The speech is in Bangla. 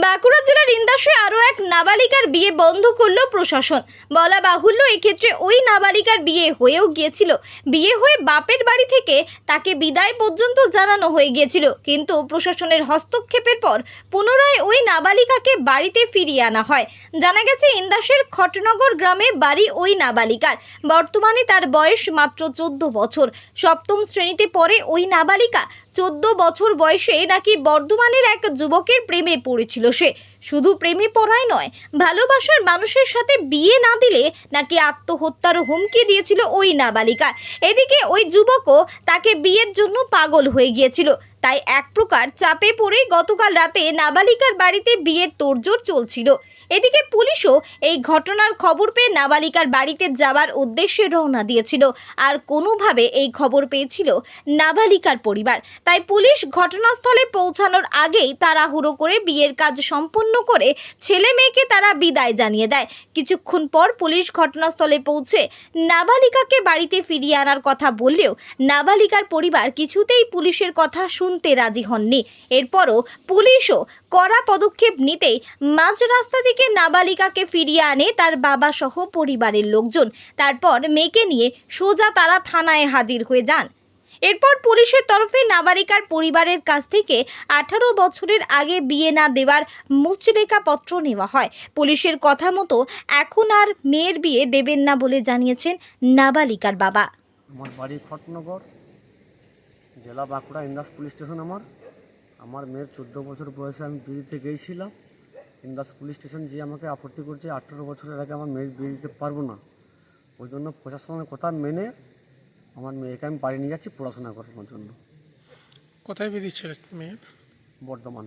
বাঁকুড়া জেলার ইন্দাসে আরও এক নাবালিকার বিয়ে বন্ধ করল প্রশাসন। বলা বাহুল্য, এক্ষেত্রে ওই নাবালিকার বিয়ে হয়েও গিয়েছিল। বিয়ে হয়ে বাপের বাড়ি থেকে তাকে বিদায় পর্যন্ত জানানো হয়ে গিয়েছিল। কিন্তু প্রশাসনের হস্তক্ষেপের পর পুনরায় ওই নাবালিকাকে বাড়িতে ফিরিয়ে আনা হয়। জানা গেছে, ইন্দাসের খটনগর গ্রামে বাড়ি ওই নাবালিকার। বর্তমানে তার বয়স মাত্র চোদ্দ বছর। সপ্তম শ্রেণীতে পড়ে ওই নাবালিকা। চোদ্দ বছর বয়সে নাকি বর্ধমানের এক যুবকের প্রেমে পড়েছিল। সে। শুধু প্রেমে পড়ায় নয়, ভালোবাসার মানুষের সাথে বিয়ে না দিলে নাকি আত্মহত্যার হুমকি দিয়েছিল ওই নাবালিকা। এদিকে ওই যুবকও তাকে বিয়ের জন্য পাগল হয়ে গিয়েছিল। তাই এক প্রকার চাপে পড়ে গতকাল রাতে নাবালিকার বাড়িতে বিয়ের তোড়জোড় চলছিল। এদিকে পুলিশও এই ঘটনার খবর পেয়ে নাবালিকার বাড়িতে যাবার উদ্দেশ্যে রওনা দিয়েছিল। আর কোনোভাবে এই খবর পেয়েছিল নাবালিকার পরিবার। তাই পুলিশ ঘটনাস্থলে পৌঁছানোর আগেই তাড়াহুড়ো করে বিয়ের কাজ সম্পন্ন করে ছেলে মেয়েকে তারা বিদায় জানিয়ে দেয়। কিছুক্ষণ পর পুলিশ ঘটনাস্থলে পৌঁছে নাবালিকাকে বাড়িতে ফিরিয়ে আনার কথা বললেও নাবালিকার পরিবার কিছুতেই পুলিশের কথা শুনতে রাজি হননি। এরপরও পুলিশও কড়া পদক্ষেপ নিতেই মাঝ রাস্তা থেকে নাবালিকাকে ফিরিয়ে আনে তার বাবা সহ পরিবারের লোকজন। তারপর মেয়েকে নিয়ে সোজা তারা থানায় হাজির হয়ে যান। এরপর পুলিশের তরফে নাবালিকার পরিবারের কাছ থেকে আঠারো বছরের আগে বিয়ে না দেওয়ার মুচলেখা পত্র নেওয়া হয়। পুলিশের কথা মতো এখন আর মেয়ের বিয়ে দেবেন না বলে জানিয়েছেন নাবালিকার বাবা। আমার বাড়ি খটনগর। জেলা বাঁকুড়া ইন্দাস পুলিশ স্টেশন আমার। আমার মেয়ের চোদ্দ বছর বয়সে আমি বিয়ে দিতে গিয়েছিলাম ইন্দাস পুলিশ স্টেশন যে আমাকে আপত্তি করছে আঠেরো বছরের আগে আমার মেয়ের বিয়ে দিতে পারব না। ওই জন্য প্রশাসনের কথা মেনে আমার মেয়েকে আমি বাড়ি নিয়ে যাচ্ছি পড়াশোনা করানোর জন্য। কোথায় বিয়ে দিচ্ছে মেয়ের? বর্ধমান।